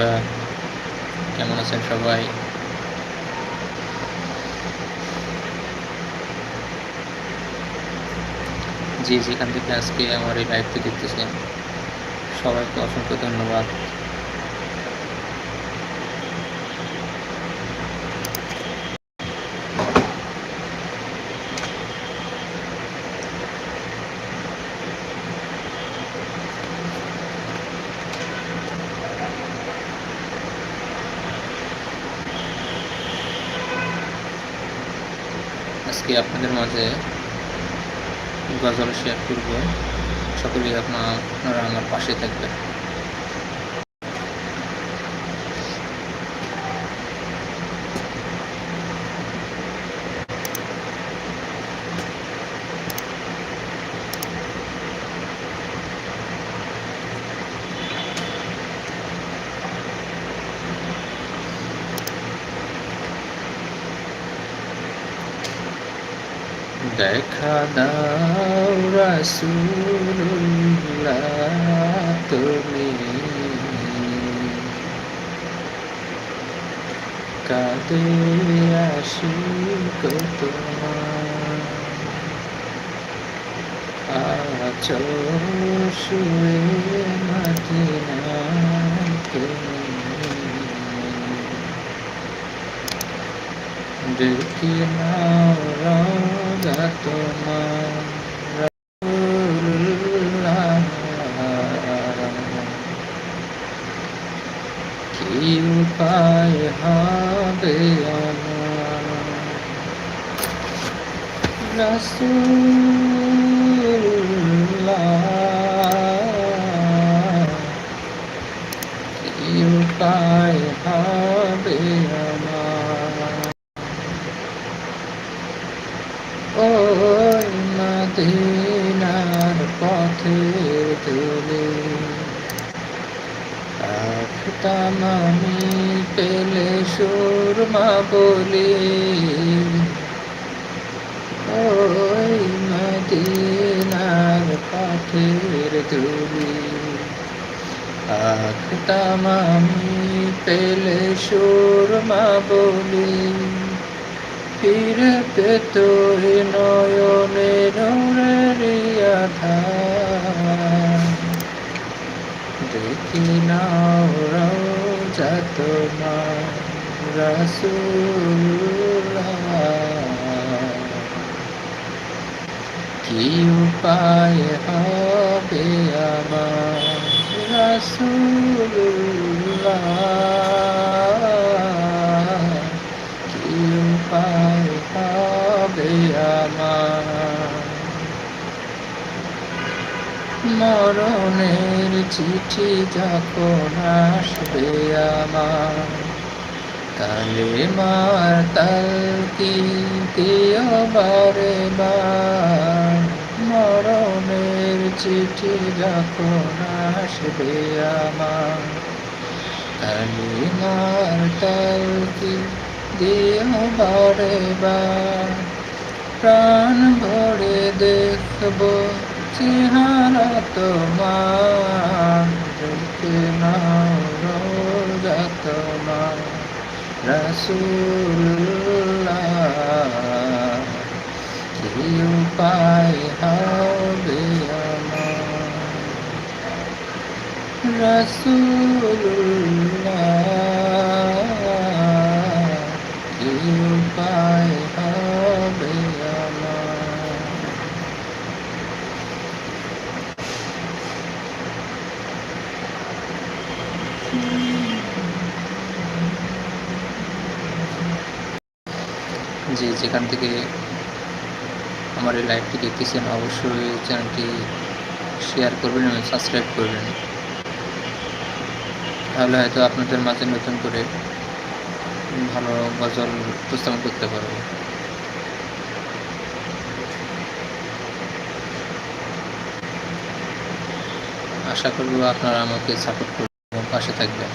বন্ধুরা, কেমন আছেন সবাই? যে যেখান থেকে আজকে আমার এই লাইভটি দেখতেছেন, সবাইকে অসংখ্য ধন্যবাদ। আজকে আপনাদের মাঝে গজল শেয়ার করব। সকলেই আপনার আপনারা আমার পাশে থাকবেন। দেখা দাও রাসূলুল্লাহ তুমি। কাঁদে আসি তোমার। আচল শুয়ে নাও রাজা তোমার। কি উপায় হবে আমার রাসূলুল্লাহ কি উপায় হবে আমার ওই মদিনার পথের তুলে। আমি পেলে সুরমা বলি, ওই মদিনার পথের তুলি। আখতাম আমি পেলে সুরমা বলি ফিরে পেত এ দেখি নাও রোজা তোমার রাসূলুল্লাহ। কি উপায় হবে আমার রাসূলুল্লাহ কি উপায় হবে আমার মরণের চিঠি যখন আসবে আমার। তালে মার তাল কি দিও বারে মরণের চিঠি যখন আসবে আমার। তালে মার তাল কি দিও বার প্রাণ ভরে দেখব চেহারা তোমার দেখে নাও রোজা তোমার রাসূলুল্লাহ কি উপায় হবে আমার যে যেখান থেকে আমার এই লাইভটি দেখতেছেন, অবশ্যই চ্যানেলটি শেয়ার করবেন এবং সাবস্ক্রাইব করবেন। তাহলে হয়তো আপনাদের মাঝে নতুন করে ভালো গজল উপস্থাপন করতে পারব। আশা করব আপনারা আমাকে সাপোর্ট করবেন এবং পাশে থাকবেন।